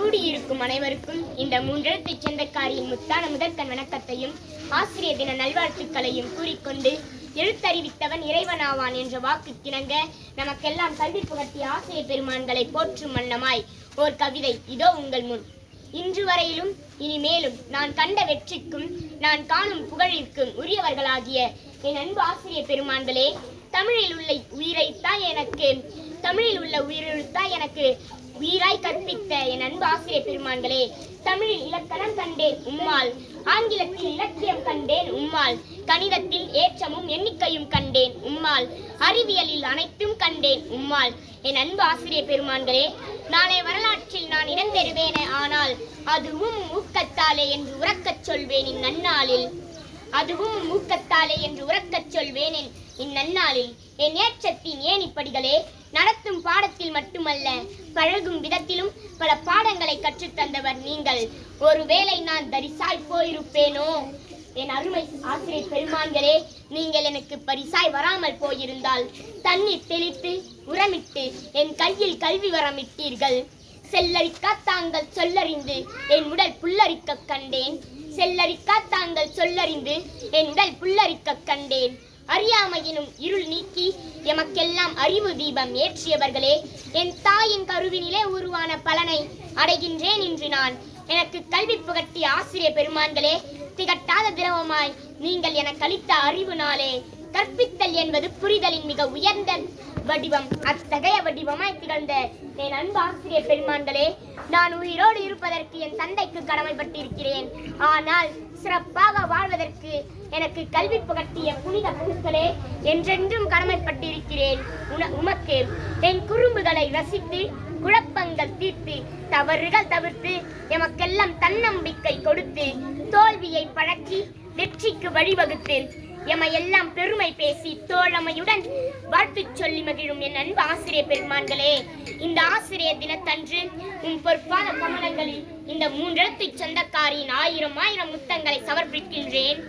கூடியிருக்கும் அனைவருக்கும் இந்த மூன்றெழுத்து சொந்தக்காரியின் முத்தான முதற்கண் வணக்கத்தையும் ஆசிரியர் தின நல்வாழ்த்துக்களையும் கூறிக்கொண்டு எழுத்தறிவித்தவன் இறைவனாவான் என்ற வாக்கு கிணங்க நமக்கெல்லாம் கல்வி புகட்டிய ஆசிரியர் பெருமான்களை போற்றும் வண்ணமாய் ஓர் கவிதை இதோ உங்கள் முன். இன்று வரையிலும் இனிமேலும் நான் கண்ட வெற்றிக்கும் நான் காணும் புகழிற்கும் உரியவர்களாகிய என் அன்பு ஆசிரியர் பெருமான்களே தமிழில் உள்ள உயிரைத்தான் எனக்கு தமிழில் உள்ள உயிரெழுத்தா எனக்கு உயிராய் கற்பித்த என் அன்பு ஆசிரியர் பெருமான்களே தமிழில் இலக்கணம் கண்டேன் உம்மால் ஆங்கிலத்தில் இலக்கியம் கண்டேன் உம்மால் கணிதத்தில் ஏற்றமும் எண்ணிக்கையும் கண்டேன் உம்மால் அறிவியலில் அனைத்தும் கண்டேன் உம்மால். என் அன்பு ஆசிரியர் பெருமான்களே நாளை வரலாற்றில் நான் இடம் பெறுவேனே ஆனால் அதுவும் ஊக்கத்தாலே என்று உறக்கச் சொல்வேன் இந்நன்னாளில். அதுவும் ஊக்கத்தாலே என்று உறக்கச் சொல்வேன் என் இந்நன்னாளில் என் ஏற்றத்தின் இப்படிகளே? நடத்தும் பாடத்தில் மட்டுமல்ல பழகும் விதத்திலும் பல பாடங்களை கற்றுத்தந்தவர் நீங்கள். ஒருவேளை நான் தரிசாய் போயிருப்பேனோ? என் அருமை ஆசிரியர் பெருமான்களே நீங்கள் எனக்கு பரிசாய் வராமல் போயிருந்தால் தண்ணீர் தெளித்து உரமிட்டு என் கையில் கல்வி வரமிட்டீர்கள் செல்லரிக்கா தாங்கள் சொல்லறிந்து என் உடல் புல்லரிக்க கண்டேன். செல்லரிக்கா தாங்கள் சொல்லறிந்து என் உடல் புல்லரிக்க கண்டேன். அறியாமையினும் இருள் நீக்கி எமக்கெல்லாம் அறிவு தீபம் ஏற்றியவர்களே என் தாயின் கருவினிலே உருவான பலனை அடைகின்றேன் இன்று நான். எனக்கு கல்வி புகட்டிய ஆசிரியர் பெருமான்களே திகட்டாத திரவமாய் நீங்கள் எனக்கு அளித்த அறிவு நாளே. கற்பித்தல் என்பது புரிதலின் மிக உயர்ந்த வடிவம். அத்தகைய வடிவமாய் திகழ்ந்த என் அன்பு ஆசிரியர் பெருமான்களே நான் உயிரோடு இருப்பதற்கு என் தந்தைக்கு கடமைப்பட்டிருக்கிறேன். ஆனால் சிறப்பாக வாழ்வதற்கு எனக்கு கல்வி புகட்டிய புனித குழுக்களே என்றென்றும் கடமைப்பட்டிருக்கிறேன். உன- உமக்கு என் குறும்புகளை ரசித்து குழப்பங்கள் தீர்த்து தவறுகள் தவிர்த்து எமக்கெல்லாம் தன்னம்பிக்கை கொடுத்து தோல்வியை பழக்கி வெற்றிக்கு வழிவகுத்தேன். எமையெல்லாம் பெருமை பேசி தோழமையுடன் வாழ்த்து சொல்லி மகிழும் என் அன்பு ஆசிரியர் பெருமான்களே இந்த ஆசிரியர் தினத்தன்று உன் பொற்பாத கமலங்களில் இந்த மூன்றெழுத்து சொந்தக்காரியின் ஆயிரம் ஆயிரம் முத்தங்களை சமர்ப்பிக்கின்றேன்.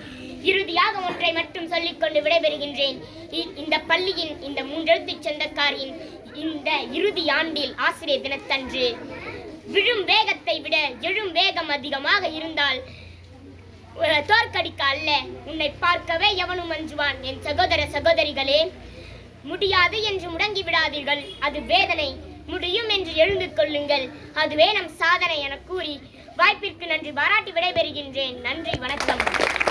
இறுதியாக ஒன்றை மட்டும் சொல்லிக்கொண்டு விடைபெறுகின்றேன். இ- இந்த பள்ளியின் இந்த மூன்றெழுத்து சொந்தக்காரியின் இந்த இறுதி ஆண்டில் ஆசிரியர் தினத்தன்று விழும் வேகத்தை விட எழும் வேகம் அதிகமாக இருந்தால் தோற்கடிக்க அல்ல. உன்னை பார்க்கவே எவனும் அஞ்சுவான். என் சகோதர சகோதரிகளே முடியாது என்று முடங்கி விடாதீர்கள். அது வேதனை. முடியும் என்று எழுந்து கொள்ளுங்கள். அதுவே நம் சாதனை என கூறி வாய்ப்பிற்கு நன்றி. பாராட்டி விடைபெறுகின்றேன். நன்றி. வணக்கம்.